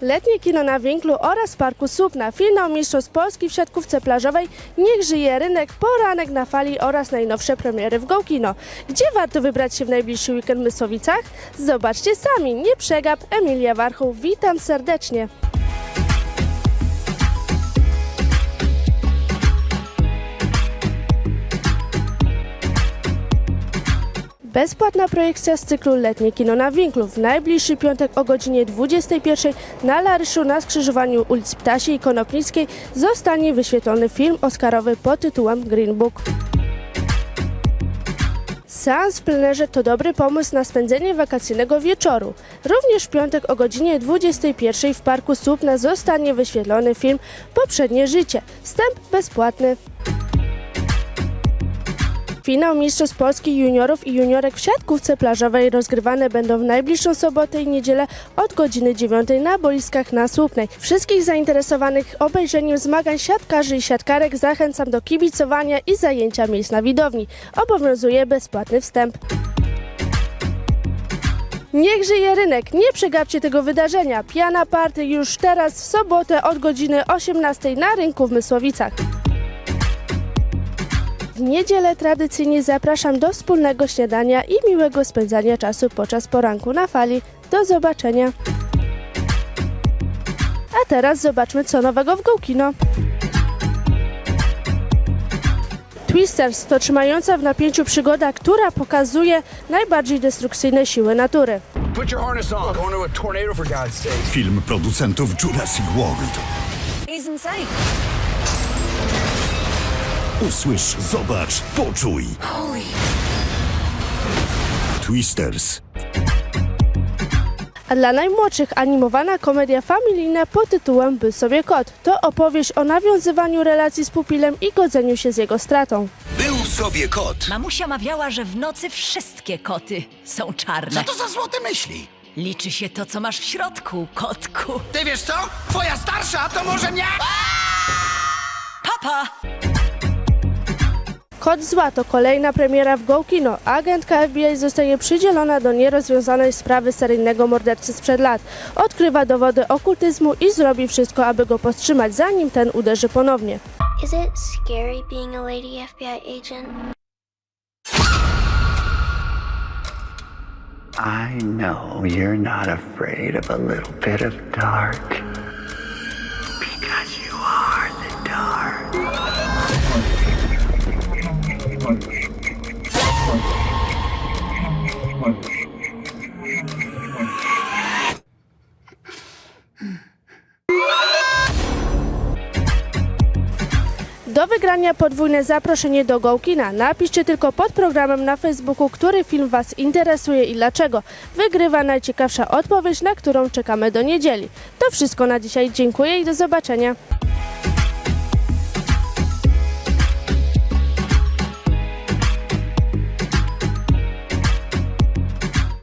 Letnie kino na Winklu oraz Parku Słupna, finał Mistrzostw Polski w siatkówce plażowej, Niech żyje rynek, Poranek na fali oraz najnowsze premiery w Go Kino. Gdzie warto wybrać się w najbliższy weekend w Mysłowicach? Zobaczcie sami, nie przegap, Emilia Warchoł, witam serdecznie. Bezpłatna projekcja z cyklu Letnie Kino na Winklu w najbliższy piątek o godzinie 21 na Laryszu na skrzyżowaniu ulic Ptasiej i Konopnickiej zostanie wyświetlony film oscarowy pod tytułem Green Book. Seans w plenerze to dobry pomysł na spędzenie wakacyjnego wieczoru. Również w piątek o godzinie 21 w Parku Słupna zostanie wyświetlony film Poprzednie życie. Wstęp bezpłatny. Finał Mistrzostw Polski juniorów i juniorek w siatkówce plażowej rozgrywane będą w najbliższą sobotę i niedzielę od godziny 9 na boiskach na Słupnej. Wszystkich zainteresowanych obejrzeniem zmagań siatkarzy i siatkarek zachęcam do kibicowania i zajęcia miejsc na widowni. Obowiązuje bezpłatny wstęp. Niech żyje rynek! Nie przegapcie tego wydarzenia. Piana Party już teraz w sobotę od godziny 18 na rynku w Mysłowicach. W niedzielę tradycyjnie zapraszam do wspólnego śniadania i miłego spędzania czasu podczas poranku na fali. Do zobaczenia. A teraz zobaczmy co nowego w GoKino. Twisters to trzymająca w napięciu przygoda, która pokazuje najbardziej destrukcyjne siły natury. Put your harness on. Going to a tornado for God's sake. Film producentów Jurassic World. Usłysz, zobacz, poczuj. Holy. Twisters. A dla najmłodszych animowana komedia familijna pod tytułem By sobie kot. To opowieść o nawiązywaniu relacji z pupilem i godzeniu się z jego stratą. Był sobie kot. Mamusia mawiała, że w nocy wszystkie koty są czarne. Co to za złote myśli? Liczy się to, co masz w środku, kotku. Ty wiesz co? Twoja starsza to może mnie... Papa! Kot Zła to kolejna premiera w Go Kino. Agentka FBI zostaje przydzielona do nierozwiązanej sprawy seryjnego mordercy sprzed lat. Odkrywa dowody okultyzmu i zrobi wszystko, aby go powstrzymać, zanim ten uderzy ponownie. Is it scary being a lady FBI agent? I know you're not afraid of a little bit of dark. Do wygrania podwójne zaproszenie do Go Kina. Napiszcie tylko pod programem na Facebooku, który film Was interesuje i dlaczego. Wygrywa najciekawsza odpowiedź, na którą czekamy do niedzieli. To wszystko na dzisiaj. Dziękuję i do zobaczenia.